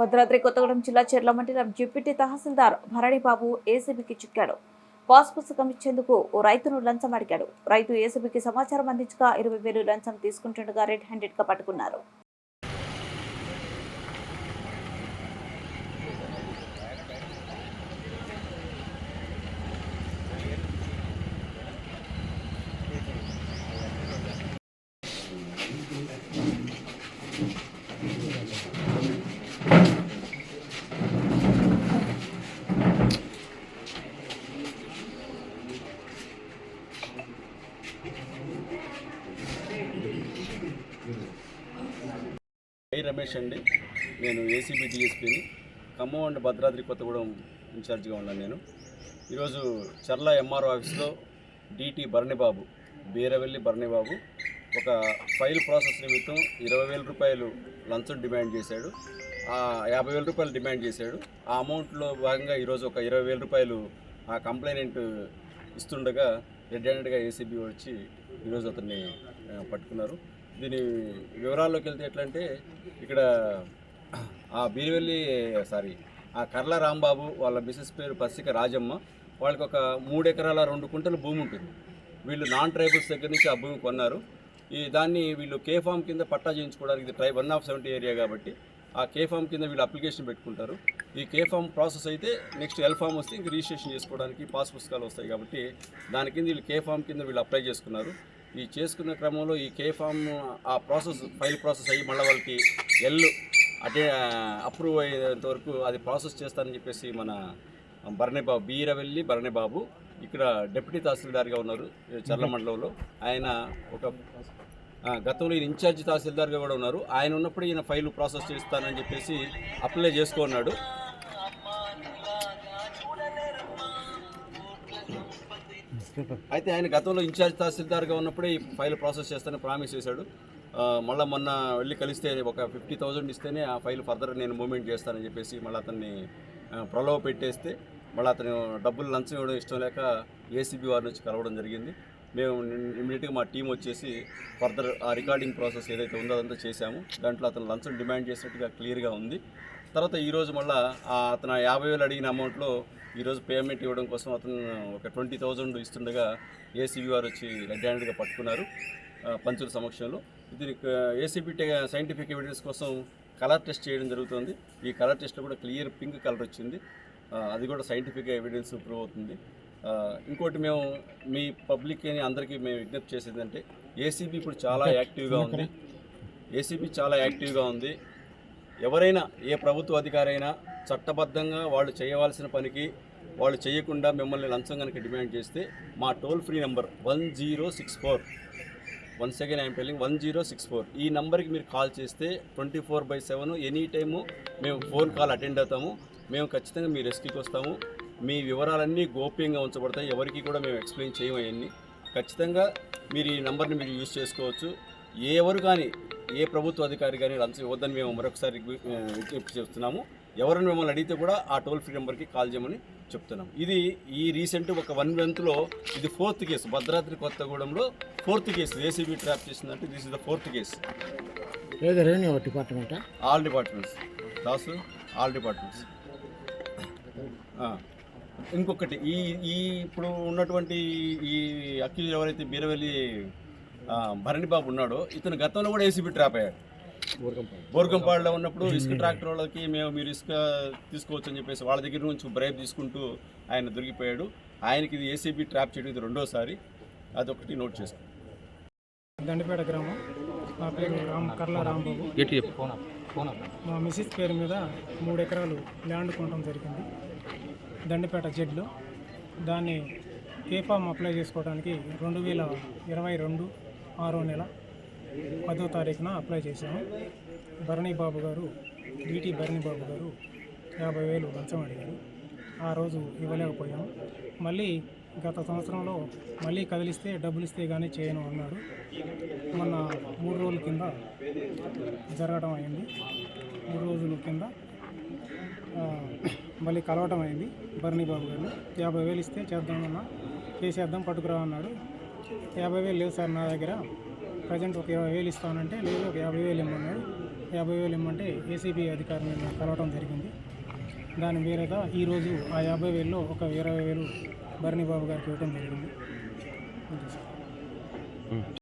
భద్రాద్రి కొత్తగూడెం జిల్లా చెర్ల మండలం డిప్యూటీ తహసీల్దార్ భరణిబాబు ఏసీబీకి చిక్కాడు. పాస్ పుస్తకం ఇచ్చేందుకు ఓ రైతును లంచం అడిగాడు. రైతు ఏసీబీకి సమాచారం అందించగా ఇరవై వేలు లంచం తీసుకుంటుండగా రెడ్ హ్యాండెడ్గా పట్టుకున్నారు. ఐ రమేష్ అండి. నేను ఏసీబీ డిఎస్పీని ఖమ్మం అండ్ భద్రాద్రి కొత్తగూడెం ఇన్ఛార్జిగా ఉన్నాను నేను. ఈరోజు చర్ల ఎంఆర్ఓ ఆఫీస్లో డిటి భరణిబాబు బీరవెల్లి భరణిబాబు ఒక ఫైల్ ప్రాసెస్ నిమిత్తం ఇరవై వేల రూపాయలు లంచం డిమాండ్ చేశాడు. ఆ యాభై వేల రూపాయలు డిమాండ్ చేశాడు. ఆ అమౌంట్లో భాగంగా ఈరోజు ఒక ఇరవై వేల రూపాయలు ఆ కంప్లైనెంట్ ఇస్తుండగా రెడ్ హ్యాండెడ్గా ఏసీబీ వచ్చి ఈరోజు అతన్ని పట్టుకున్నారు. దీని వివరాల్లోకి వెళ్తే ఎట్లా అంటే ఇక్కడ ఆ బీరివెల్లి సారీ ఆ కర్ల రాంబాబు వాళ్ళ మిసెస్ పేరు పసిక రాజమ్మ వాళ్ళకి ఒక మూడు ఎకరాల రెండు కుంటల భూమి ఉంటుంది. వీళ్ళు నాన్ ట్రైబల్స్ దగ్గర నుంచి ఆ భూమి కొన్నారు. ఈ దాన్ని వీళ్ళు కే ఫామ్ కింద పట్టా చేయించుకోవడానికి ఇది ట్రై వన్ ఆఫ్ సెవెంటీ ఏరియా కాబట్టి ఆ కే ఫామ్ కింద వీళ్ళు అప్లికేషన్ పెట్టుకుంటారు. ఈ కే ఫామ్ ప్రాసెస్ అయితే నెక్స్ట్ ఎల్ ఫామ్ వస్తే ఇంక రిజిస్ట్రేషన్ చేసుకోవడానికి పాస్ పుస్తకాలు వస్తాయి కాబట్టి దాని కింద వీళ్ళు కే ఫామ్ కింద వీళ్ళు అప్లై చేసుకున్నారు. ఈ చేసుకున్న క్రమంలో ఈ కే ఫామ్ ఆ ప్రాసెస్ ఫైల్ ప్రాసెస్ అయ్యి మళ్ళీ వాళ్ళకి ఎల్ అటే అప్రూవ్ అయ్యేంత వరకు అది ప్రాసెస్ చేస్తానని చెప్పేసి మన భరణిబాబు బీరవెల్లి భరణిబాబు ఇక్కడ డిప్యూటీ తహసీల్దార్గా ఉన్నారు చర్ల మండలంలో. ఆయన ఒక గతంలో ఈయన ఇన్ఛార్జ్ తహసీల్దార్గా కూడా ఉన్నారు. ఆయన ఉన్నప్పుడు ఈయన ఫైల్ ప్రాసెస్ చేస్తానని చెప్పేసి అప్లై చేసుకున్నాడు అయితే ఆయన గతంలో ఇన్ఛార్జ్ తహసీల్దార్గా ఉన్నప్పుడే ఈ ఫైల్ ప్రాసెస్ చేస్తానని ప్రామిస్ చేశాడు. మళ్ళీ మొన్న వెళ్ళి కలిస్తే ఒక ఫిఫ్టీ థౌజండ్ ఇస్తేనే ఆ ఫైల్ ఫర్దర్ నేను మూమెంట్ చేస్తానని చెప్పేసి మళ్ళీ అతన్ని ప్రలోభ పెట్టేస్తే మళ్ళీ అతను డబ్బులు లంచం ఇవ్వడం ఇష్టం లేక ఏసీబీ వారి నుంచి కలవడం జరిగింది. మేము ఇమీడియట్గా మా టీం వచ్చేసి ఫర్దర్ ఆ రికార్డింగ్ ప్రాసెస్ ఏదైతే ఉందో అదంతా చేశాము. దాంట్లో అతను లంచం డిమాండ్ చేసినట్టుగా క్లియర్గా ఉంది. తర్వాత ఈరోజు మళ్ళీ అతను యాభై వేలు అడిగిన అమౌంట్లో ఈరోజు పేమెంట్ ఇవ్వడం కోసం అతను ఒక ట్వంటీ థౌజండ్ ఇస్తుండగా ఏసీబీ వారు వచ్చి రెడ్ హ్యాండెడ్గా పట్టుకున్నారు పంచుల సమక్షంలో. ఇది ఏసీబీ సైంటిఫిక్ ఎవిడెన్స్ కోసం కలర్ టెస్ట్ చేయడం జరుగుతుంది. ఈ కలర్ టెస్ట్లో కూడా క్లియర్ పింక్ కలర్ వచ్చింది. అది కూడా సైంటిఫిక్ ఎవిడెన్స్ ప్రూవ్ అవుతుంది. ఇంకోటి మేము మీ పబ్లిక్ అని అందరికీ మేము విజ్ఞప్తి చేసేది అంటే ఏసీబీ ఇప్పుడు చాలా యాక్టివ్గా ఉంది. ఏసీబీ చాలా యాక్టివ్గా ఉంది. ఎవరైనా ఏ ప్రభుత్వ అధికారి అయినా చట్టబద్ధంగా వాళ్ళు చేయవలసిన పనికి వాళ్ళు చేయకుండా మిమ్మల్ని లంచం కనుక డిమాండ్ చేస్తే మా toll free number one zero six four. One second I'm telling one zero six four. ఈ నెంబర్కి మీరు కాల్ చేస్తే twenty four by seven any time మేము ఫోన్ కాల్ అటెండ్ అవుతాము. మేము ఖచ్చితంగా మీ రెస్క్యూకి వస్తాము. మీ వివరాలన్నీ గోప్యంగా ఉంచబడతాయి. ఎవరికి కూడా మేము ఎక్స్ప్లెయిన్ చేయము అవన్నీ. ఖచ్చితంగా మీరు ఈ నెంబర్ని మీరు యూజ్ చేసుకోవచ్చు. ఎవరు కానీ ఏ ప్రభుత్వ అధికారి కానీ లంచం ఇవ్వద్దని మేము మరొకసారి విజ్ఞప్తి చేస్తున్నాము. ఎవరైనా మిమ్మల్ని అడిగితే కూడా ఆ టోల్ ఫ్రీ నెంబర్కి కాల్ చేయమని చెప్తున్నాం ఇది ఈ రీసెంట్ ఒక వన్ మంత్లో ఇది ఫోర్త్ కేసు. భద్రాద్రి కొత్తగూడెంలో ఫోర్త్ కేసు. ఏసీబీ ట్రాప్ చేసిందంటే this is the fourth case. Revenue డిపార్ట్మెంటా? All departments. Dasu all departments. ఇంకొకటి ఈ ఈ ఇప్పుడు ఉన్నటువంటి ఈ అక్యూజ్ ఎవరైతే బీరవెల్లి ఆ, భరణి బాబు ఉన్నాడో ఇతను గతంలో కూడా ఏసీబీ ట్రాప్ అయ్యాడు. బోర్గంపాడులో ఉన్నప్పుడు ఇసుక ట్రాక్టర్ వాళ్ళకి మేము మీరు ఇసుక తీసుకోవచ్చు అని చెప్పేసి వాళ్ళ దగ్గర నుంచి బ్రైబ్ తీసుకుంటూ ఆయన దొరికిపోయాడు. ఆయనకి ఇది ఏసీబీ ట్రాప్ చేయడం ఇది రెండోసారి. అదొకటి నోట్ చేసుకోండి దండిపేట గ్రామం. నా పేరు రామ్ కర్ల రాంబాబు. మా మిసిస్ పేరు మీద మూడు ఎకరాలు ల్యాండ్ కొనడం జరిగింది. దండిపేట జెడ్లో. దాన్ని కేఫామ్ అప్లై చేసుకోవడానికి రెండు వేల ఇరవై రెండు ఆరో నెల పదో తారీఖున అప్లై చేశాము. భరణి బాబు గారు బీటీ భరణి బాబు గారు యాభై వేలు లంచం అడిగారు. ఆ రోజు ఇవ్వలేకపోయాము. మళ్ళీ గత సంవత్సరంలో మళ్ళీ కదిలిస్తే డబ్బులు ఇస్తే కానీ చేయను అన్నాడు. మొన్న మూడు రోజుల కింద జరగడం అయింది. మూడు రోజుల కింద మళ్ళీ కలవటం అయింది భరణి బాబు గారు యాభై వేలు ఇస్తే చేద్దామన్నా చేసేద్దాం పట్టుకురా అన్నాడు. యాభై వేలు లేవు సార్ నా దగ్గర. ప్రజెంట్ ఒక ఇరవై వేలు ఇస్తానంటే లేదు ఒక యాభై వేలు ఇమ్మన్నాడు. యాభై వేలు ఇమ్మంటే ఏసీబీ అధికారిని కలవటం జరిగింది. దాని వేరేగా ఈరోజు ఆ యాభై వేల్లో ఒక ఇరవై వేలు భరణి బాబు గారికి ఇవ్వటం జరిగింది. సార్.